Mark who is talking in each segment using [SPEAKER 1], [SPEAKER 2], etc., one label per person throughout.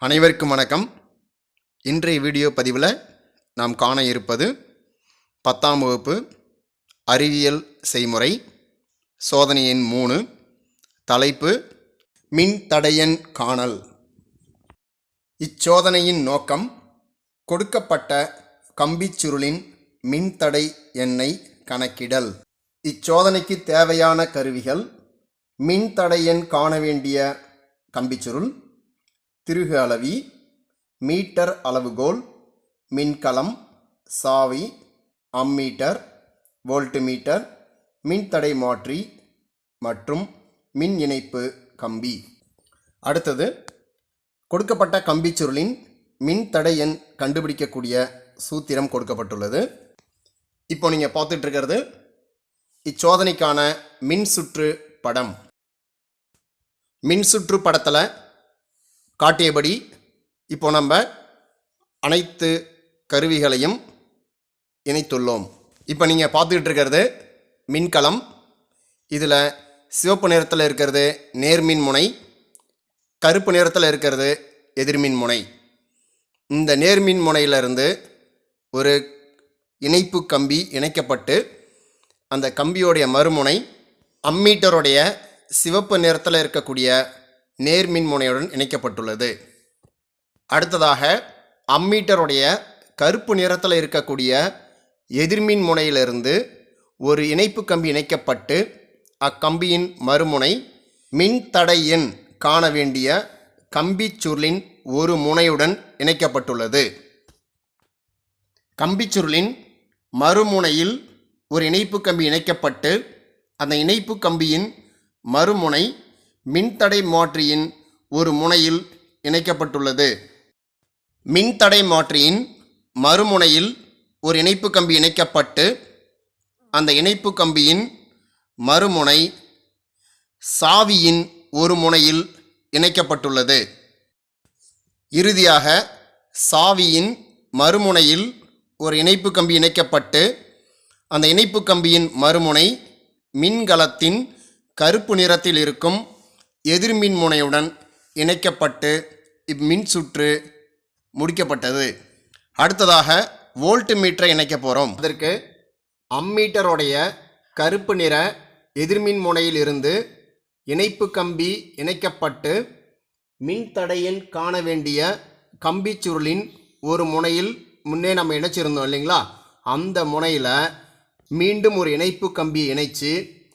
[SPEAKER 1] அனைவருக்கும் வணக்கம். இன்றைய வீடியோ பதிவில் நாம் காண இருப்பது பத்தாம் வகுப்பு அறிவியல் செய்முறை சோதனை எண் மூணு தலைப்பு மின் தடையன் காணல். இச்சோதனையின் நோக்கம் கொடுக்கப்பட்ட கம்பிச் சுருளின் மின்தடை எண்ணை கணக்கிடல். இச்சோதனைக்கு தேவையான கருவிகள் மின்தடை எண் காண வேண்டிய கம்பிச்சுருள் திருகு அளவி மீட்டர் அளவுகோல் மின்கலம் சாவி அம்மீட்டர் வோல்ட்மீட்டர் மின்தடை மாற்றி மற்றும் மின் இணைப்பு கம்பி. அடுத்தது கொடுக்கப்பட்ட கம்பிச் சுருளின் மின்தடை எண் கண்டுபிடிக்கக்கூடிய சூத்திரம் கொடுக்கப்பட்டுள்ளது. இப்போ நீங்கள் பார்த்துட்ருக்கிறது இச்சோதனைக்கான மின் சுற்று படம். மின் சுற்று படத்தில் காட்டியபடி இப்போ நம்ம அனைத்து கருவிகளையும் இணைத்துள்ளோம். இப்போ நீங்கள் பார்த்துக்கிட்டு இருக்கிறது மின்கலம் இதில் சிவப்பு நிறத்தில் இருக்கிறது நேர்மின் முனை கருப்பு நிறத்தில் இருக்கிறது எதிர்மின் முனை. இந்த நேர்மின் முனையிலிருந்து ஒரு இணைப்பு கம்பி இணைக்கப்பட்டு அந்த கம்பியோடைய மறுமுனை அம்மீட்டருடைய சிவப்பு நிறத்தில் இருக்கக்கூடிய நேர்மின் முனையுடன் இணைக்கப்பட்டுள்ளது. அடுத்ததாக அம்மீட்டருடைய கருப்பு நிறத்தில் இருக்கக்கூடிய எதிர்மின் முனையிலிருந்து ஒரு இணைப்பு கம்பி இணைக்கப்பட்டு அக்கம்பியின் மறுமுனை மின் தடை எண் காண வேண்டிய கம்பிச்சுருளின் ஒரு முனையுடன் இணைக்கப்பட்டுள்ளது. கம்பிச்சுருளின் மறுமுனையில் ஒரு இணைப்பு கம்பி இணைக்கப்பட்டு அந்த இணைப்பு கம்பியின் மறுமுனை மின்தடை மாற்றியின் ஒரு முனையில் இணைக்கப்பட்டுள்ளது. மின்தடை மாற்றியின் மறுமுனையில் ஒரு இணைப்பு கம்பி இணைக்கப்பட்டு அந்த இணைப்பு கம்பியின் மறுமுனை சாவியின் ஒரு முனையில் இணைக்கப்பட்டுள்ளது. இறுதியாக சாவியின் மறுமுனையில் ஒரு இணைப்பு கம்பி இணைக்கப்பட்டு அந்த இணைப்பு கம்பியின் மறுமுனை மின்கலத்தின் கருப்பு நிறத்தில் இருக்கும் எதிர்மின் முனையுடன் இணைக்கப்பட்டு இம்மின் சுற்று முடிக்கப்பட்டது. அடுத்ததாக வோல்ட் மீட்டரை இணைக்க போகிறோம் அதற்கு அம்மீட்டருடைய கருப்பு நிற எதிர்மின் முனையில் இருந்து இணைப்பு கம்பி இணைக்கப்பட்டு மின்தடையில் காண வேண்டிய கம்பிச் சுருளின் ஒரு முனையில் முன்னே நம்ம இணைச்சிருந்தோம் இல்லைங்களா? அந்த முனையில் மீண்டும் ஒரு இணைப்பு கம்பி இணைச்சு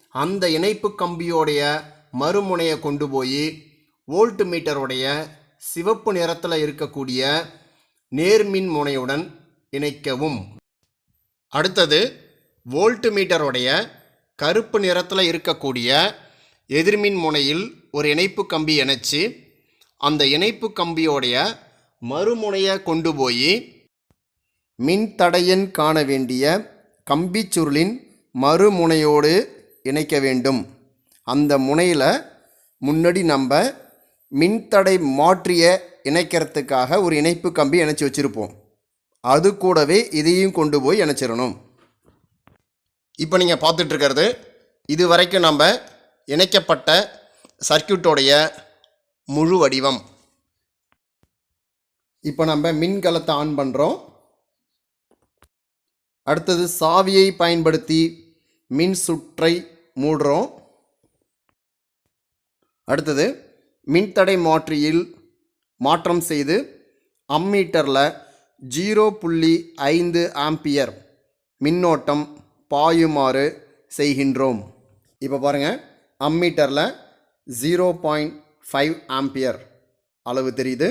[SPEAKER 1] அந்த இணைப்பு கம்பியோடைய மறுமுனையை கொண்டு போய் வோல்ட் மீட்டருடைய சிவப்பு நிறத்தில் இருக்கக்கூடிய நேர்மின் முனையுடன் இணைக்கவும். அடுத்தது வோல்ட் மீட்டருடைய கருப்பு நிறத்தில் இருக்கக்கூடிய எதிர்மின் முனையில் ஒரு இணைப்பு கம்பி இணைச்சி அந்த இணைப்பு கம்பியோடைய மறுமுனையை கொண்டு போய் மின்தடையன் காண வேண்டிய கம்பிச் சுருளின் மறுமுனையோடு இணைக்க வேண்டும். அந்த முனையில் முன்னாடி நம்ம மின்தடை மாற்றிய இணைக்கிறதுக்காக ஒரு இணைப்பு கம்பி இணைச்சி வச்சுருப்போம். அது கூடவே இதையும் கொண்டு போய் இணைச்சிடணும். இப்போ நீங்கள் பார்த்துட்ருக்கிறது இது வரைக்கும் நம்ம இணைக்கப்பட்ட சர்க்கியூட்டோடைய முழு வடிவம். இப்போ நம்ம மின்கலத்தை ஆன் பண்ணுறோம் அடுத்தது சாவியை பயன்படுத்தி மின் சுற்றை மூடுறோம். அடுத்தது மின்தடை மாற்றியில் மாற்றம் செய்து அம்மீட்டரில் ஜீரோ புள்ளி ஐந்து ஆம்பியர் மின்னோட்டம் பாயுமாறு செய்கின்றோம். இப்போ பாருங்கள் அம்மீட்டரில் ஜீரோ பாயிண்ட் ஃபைவ் ஆம்பியர் அளவு தெரியுது.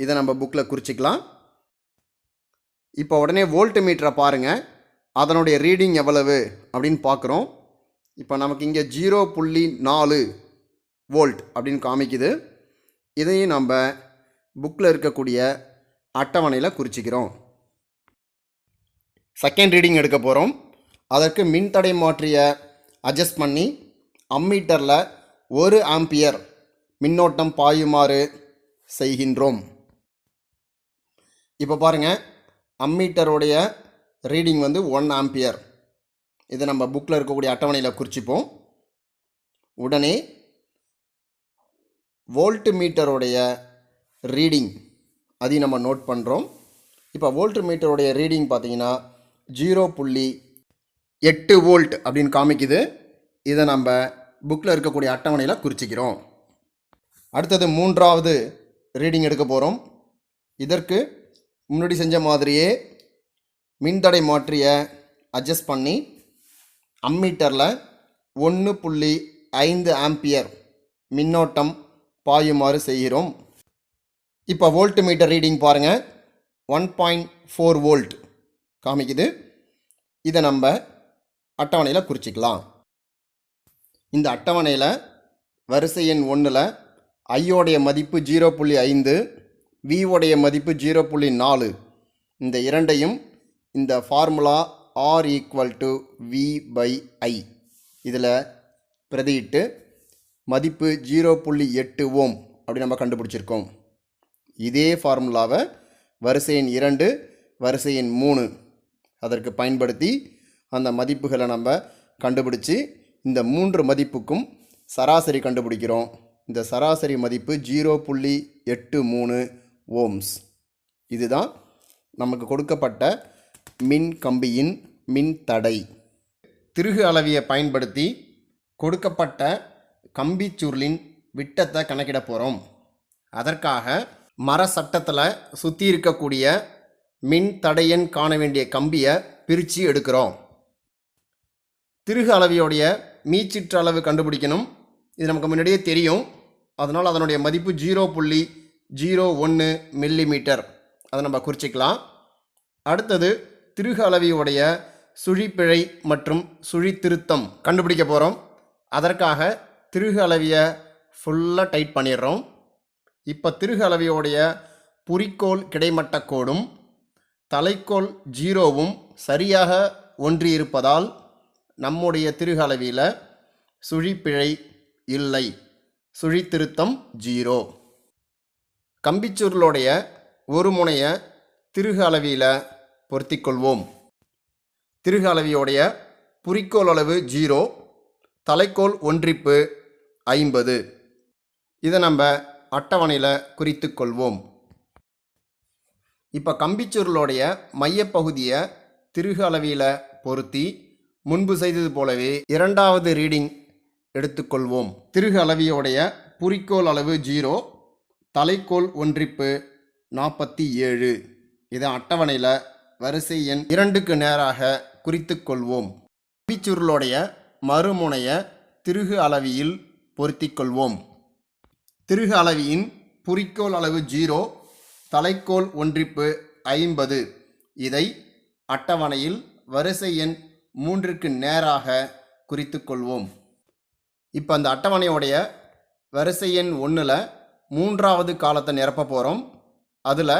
[SPEAKER 1] இதை நம்ம புக்கில் குறிச்சிக்கலாம். இப்போ உடனே வோல்ட் மீட்டரை பாருங்கள் அதனுடைய ரீடிங் எவ்வளவு அப்படின்னு பார்க்குறோம் இப்போ நமக்கு இங்கே ஜீரோ புள்ளி நாலு வோல்ட் அப்படின்னு காமிக்குது. இதையும் நம்ம புக்கில் இருக்கக்கூடிய அட்டவணையில் குறிச்சிக்கிறோம். செகண்ட் ரீடிங் எடுக்க போகிறோம் அதற்கு மின்தடை மாற்றிய அட்ஜஸ்ட் பண்ணி அம்மீட்டரில் ஒரு ஆம்பியர் மின்னோட்டம் பாயுமாறு செய்கின்றோம். இப்போ பாருங்கள் அம்மீட்டருடைய ரீடிங் வந்து ஒன் ஆம்பியர் இதை நம்ம புக்கில் இருக்கக்கூடிய அட்டவணையில் குறிச்சிப்போம். உடனே வோல்ட் மீட்டருடைய ரீடிங். அதையும் நம்ம நோட் பண்ணுறோம் இப்போ வோல்ட் மீட்டருடைய ரீடிங் பார்த்தீங்கன்னா ஜீரோ புள்ளி எட்டு வோல்ட் அப்படின்னு காமிக்குது. இதை நம்ம புக்கில் இருக்கக்கூடிய அட்டவணையில் குறிச்சிக்கிறோம். அடுத்தது மூன்றாவது ரீடிங் எடுக்க போகிறோம் இதற்கு முன்னாடி செஞ்ச மாதிரியே மின்தடை மாற்றியை அட்ஜஸ்ட் பண்ணி அம்மீட்டரில் ஒன்று புள்ளி ஐந்து ஆம்பியர் மின்னோட்டம் பாயுமாறு செய்கிறோம். இப்போ வோல்ட் மீட்டர் ரீடிங் பாருங்கள் ஒன் பாயிண்ட் ஃபோர் வோல்ட் காமிக்குது. இதை நம்ம அட்டவணையில் குறிச்சிக்கலாம். இந்த அட்டவணையில் வரிசை எண் ஒன்றில் ஐயோடைய மதிப்பு ஜீரோ புள்ளி ஐந்து வியோடைய மதிப்பு ஜீரோ புள்ளி நாலு. இந்த இரண்டையும் இந்த formula R equal to V by I இதில் பிரதியிட்டு மதிப்பு ஜீரோ புள்ளி எட்டு ஓம் அப்படி நம்ம கண்டுபிடிச்சிருக்கோம். இதே ஃபார்முலாவை வரிசை எண் இரண்டு வரிசை எண் மூணு. அதற்கு பயன்படுத்தி அந்த மதிப்புகளை நம்ம கண்டுபிடிச்சி இந்த மூன்று மதிப்புக்கும் சராசரி கண்டுபிடிக்கிறோம். இந்த சராசரி மதிப்பு ஜீரோ புள்ளி எட்டு மூணு ஓம்ஸ். இதுதான் நமக்கு கொடுக்கப்பட்ட மின் கம்பியின் மின் தடை திருகு அளவியை பயன்படுத்தி கொடுக்கப்பட்ட கம்பிச்சுருளின் விட்டத்தை கணக்கிட போகிறோம் அதற்காக மர சட்டத்தில் சுற்றி இருக்கக்கூடிய மின் தடையன் காண வேண்டிய கம்பியை பிரித்து எடுக்கிறோம். திருகு அளவியோடைய மீச்சிற்று அளவு கண்டுபிடிக்கணும். இது நமக்கு முன்னாடியே தெரியும். அதனால் அதனுடைய மதிப்பு ஜீரோ புள்ளி ஜீரோ ஒன்று மில்லி மீட்டர் அதை நம்ம குறிச்சிக்கலாம். அடுத்தது திருகு அளவியுடைய சுழிப்பிழை மற்றும் சுழித்திருத்தம் கண்டுபிடிக்க போகிறோம் அதற்காக திருகு அளவியை ஃபுல்லாக டைட் பண்ணிடுறோம். இப்போ திருகு அளவியோடைய குறிக்கோள் கிடைமட்ட கோடும் தலைக்கோள் ஜீரோவும் சரியாக ஒன்றி இருப்பதால் நம்முடைய திருகு அளவியில் சுழிப்பிழை இல்லை. சுழித்திருத்தம் ஜீரோ. கம்பிச்சுருளுடைய ஒரு முனையை திருகு அளவியில் பொருத்தி கொள்வோம் திருகு அளவியோடைய குறிக்கோள் அளவு ஜீரோ தலைக்கோள் ஒன்றிப்பு ஐம்பது. இதை நம்ம அட்டவணையில் குறித்து கொள்வோம். இப்போ கம்பிச்சுருளுடைய மையப்பகுதியை திருகு அளவியில் பொருத்தி முன்பு செய்தது போலவே இரண்டாவது ரீடிங் எடுத்துக்கொள்வோம் திருகு அளவியோடைய குறிக்கோள் அளவு ஜீரோ தலைக்கோள் ஒன்றிப்பு நாற்பத்தி ஏழு. இதை அட்டவணையில் வரிசை எண் இரண்டுக்கு நேராக குறித்து கொள்வோம். கம்பிச்சுருளுடைய மறுமுனைய திருகு அளவியில் பொருத்தி கொள்வோம் திருகு அளவியின் குறிக்கோள் அளவு ஜீரோ தலைக்கோள் ஒன்றிப்பு ஐம்பது. இதை அட்டவணையில் வரிசை எண் மூன்றிற்கு நேராக குறித்து கொள்வோம். இப்போ அந்த அட்டவணையோடைய வரிசை எண் ஒன்றில் மூன்றாவது காலத்தை நிரப்ப போகிறோம் அதில்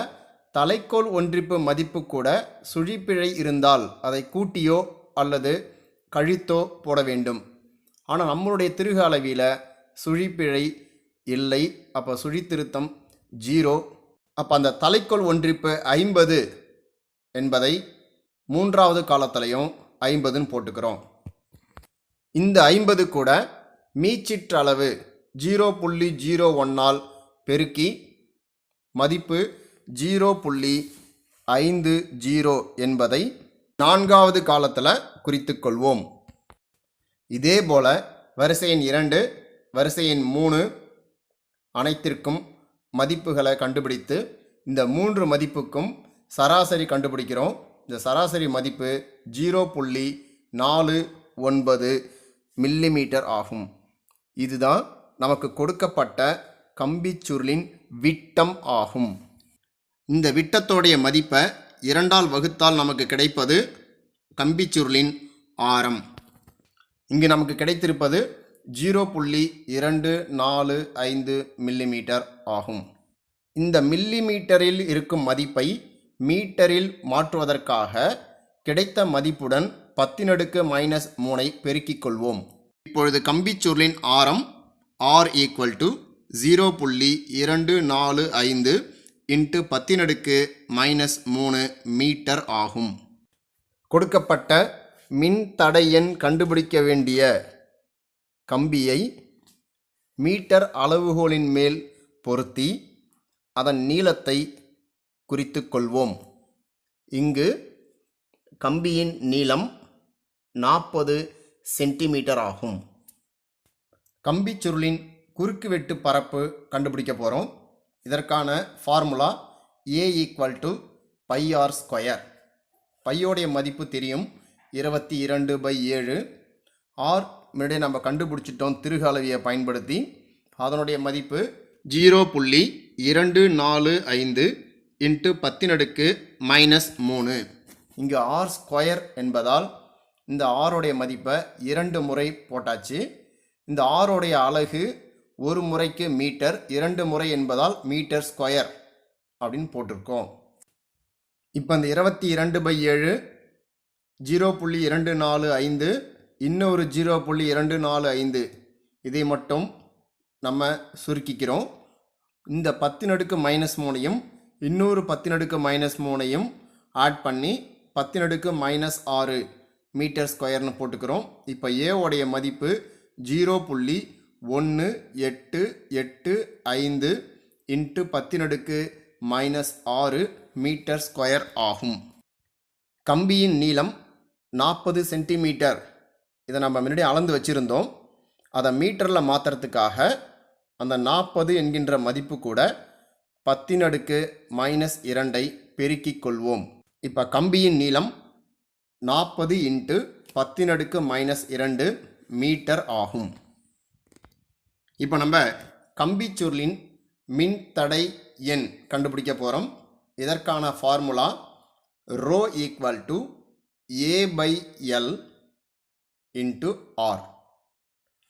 [SPEAKER 1] தலைக்கோள் ஒன்றிப்பு மதிப்பு கூட சுழிப்பிழை இருந்தால் அதை கூட்டியோ அல்லது கழித்தோ போட வேண்டும். ஆனால் நம்மளுடைய திருகு அளவியில் சுழிப்பிழை இல்லை. அப்போ சுழித்திருத்தம் ஜீரோ. அப்போ அந்த தலைக்கோள் ஒன்றிப்பு ஐம்பது என்பதை மூன்றாவது காலத்திலையும் ஐம்பதுன்னு போட்டுக்கிறோம். இந்த ஐம்பது கூட மீச்சிற்றளவு ஜீரோ புள்ளி ஜீரோ ஒன்னால் பெருக்கி மதிப்பு ஜீரோ புள்ளி ஐந்து ஜீரோ என்பதை நான்காவது காலத்தில் குறித்துக்கொள்வோம் இதே போல வரிசை எண் இரண்டு வரிசையின் மூணு அனைத்திற்கும் மதிப்புகளை கண்டுபிடித்து இந்த மூன்று மதிப்புக்கும் சராசரி கண்டுபிடிக்கிறோம். இந்த சராசரி மதிப்பு ஜீரோ புள்ளி நாலு ஒன்பது மில்லிமீட்டர் ஆகும். இதுதான் நமக்கு கொடுக்கப்பட்ட கம்பிச்சுருளின் விட்டம் ஆகும். இந்த விட்டத்தோடைய மதிப்பை இரண்டால் வகுத்தால் நமக்கு கிடைப்பது கம்பிச்சுருளின் ஆரம். இங்கு நமக்கு கிடைத்திருப்பது ஜீரோ புள்ளி இரண்டு நாலு ஐந்து மில்லிமீட்டர் ஆகும். இந்த மில்லிமீட்டரில் இருக்கும் மதிப்பை மீட்டரில் மாற்றுவதற்காக கிடைத்த மதிப்புடன் பத்தினடுக்கு மைனஸ் மூனை பெருக்கிக் கொள்வோம். இப்பொழுது கம்பிச்சுருளின் ஆரம் ஆர் ஈக்குவல் டு ஜீரோ புள்ளி இரண்டு நாலு ஐந்து இன்ட்டு பத்தினடுக்கு மைனஸ் மூணு மீட்டர் ஆகும். கொடுக்கப்பட்ட மின் தடையெண் கண்டுபிடிக்க வேண்டிய கம்பியை மீட்டர் அளவுகோலின் மேல் பொருத்தி அதன் நீளத்தை குறித்து கொள்வோம். இங்கு கம்பியின் நீளம் நாற்பது சென்டிமீட்டர் ஆகும். கம்பிச் சுருளின் குறுக்கு வெட்டு பரப்பு கண்டுபிடிக்க போகிறோம் இதற்கான formula A equal to pi R square பையோடைய மதிப்பு தெரியும். இருபத்தி இரண்டு பை ஏழு. ஆர் முன்னாடியே நம்ம கண்டுபிடிச்சிட்டோம் திருகு அளவியை பயன்படுத்தி. அதனுடைய மதிப்பு ஜீரோ புள்ளி இரண்டு நாலு ஐந்து இன்ட்டு பத்தினடுக்கு மைனஸ் மூணு. இங்கு ஆர் ஸ்கொயர் என்பதால் இந்த ஆரோடைய மதிப்பை இரண்டு முறை போட்டாச்சு. இந்த ஆரோடைய அலகு ஒரு முறைக்கு மீட்டர் இரண்டு முறை என்பதால் மீட்டர் ஸ்கொயர் அப்படின்னு போட்டிருக்கோம். இப்போ இந்த இருபத்தி இரண்டு பை ஏழு ஜீரோ புள்ளி இரண்டு நாலு ஐந்து இன்னொரு ஜீரோ புள்ளி இரண்டு நாலு ஐந்து. இதை மட்டும் நம்ம சுருக்கிக்கிறோம். இந்த பத்தினடுக்கு மைனஸ் மூணையும் இன்னொரு பத்தினடுக்கு மைனஸ் மூணையும் ஆட் பண்ணி பத்தினடுக்கு மைனஸ் ஆறு மீட்டர் ஸ்கொயர்னு போட்டுக்கிறோம். இப்போ ஏவோடைய மதிப்பு ஜீரோ புள்ளி ஒன்று எட்டு எட்டு ஐந்து இன்ட்டு பத்தினடுக்கு மைனஸ் ஆறு மீட்டர் ஸ்கொயர் ஆகும். கம்பியின் நீளம் நாற்பது சென்டிமீட்டர் இதை நம்ம முன்னாடி அளந்து வச்சுருந்தோம். அதை மீட்டரில் மாற்றுறதுக்காக அந்த நாற்பது என்கின்ற மதிப்பு கூட பத்தின் அடுக்கு மைனஸ் இரண்டை பெருக்கிக் கொள்வோம். இப்போ கம்பியின் நீளம் நாற்பது இன்ட்டு பத்தின் அடுக்கு மைனஸ் இரண்டு மீட்டர் ஆகும். இப்போ நம்ம கம்பிச்சுருளின் மின் தடை எண் கண்டுபிடிக்க போகிறோம் இதற்கான formula rho equal to A by L into R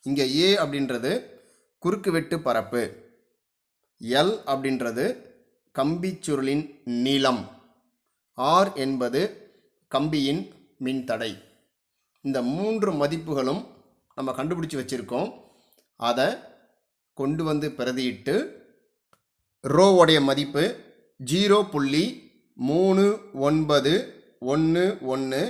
[SPEAKER 1] இங்கே ஏ அப்படின்றது குறுக்கு வெட்டு பரப்பு. எல் அப்படின்றது கம்பிச்சுருளின் நீளம். ஆர் என்பது கம்பியின் மின்தடை. இந்த மூன்று மதிப்புகளும் நம்ம கண்டுபிடிச்சி வச்சுருக்கோம். அதை கொண்டு வந்து பிரதியிட்டு ரோவோடைய மதிப்பு ஜீரோ புள்ளி மூணு ஒன்பது ஒன்று ஒன்று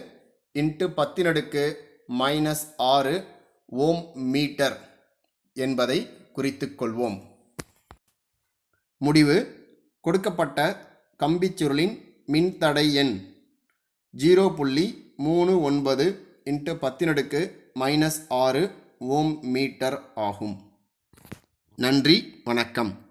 [SPEAKER 1] இன்ட்டு பத்தினடுக்கு மைனஸ் ஆறு ஓம் மீட்டர் என்பதை குறித்து கொள்வோம். முடிவு. கொடுக்கப்பட்ட கம்பிச்சுருளின் மின்தடை எண் ஜீரோ புள்ளி மூணு ஒன்பது இன்ட்டு பத்தினடுக்கு மைனஸ் ஆறு ஓம் மீட்டர் ஆகும். நன்றி. வணக்கம்.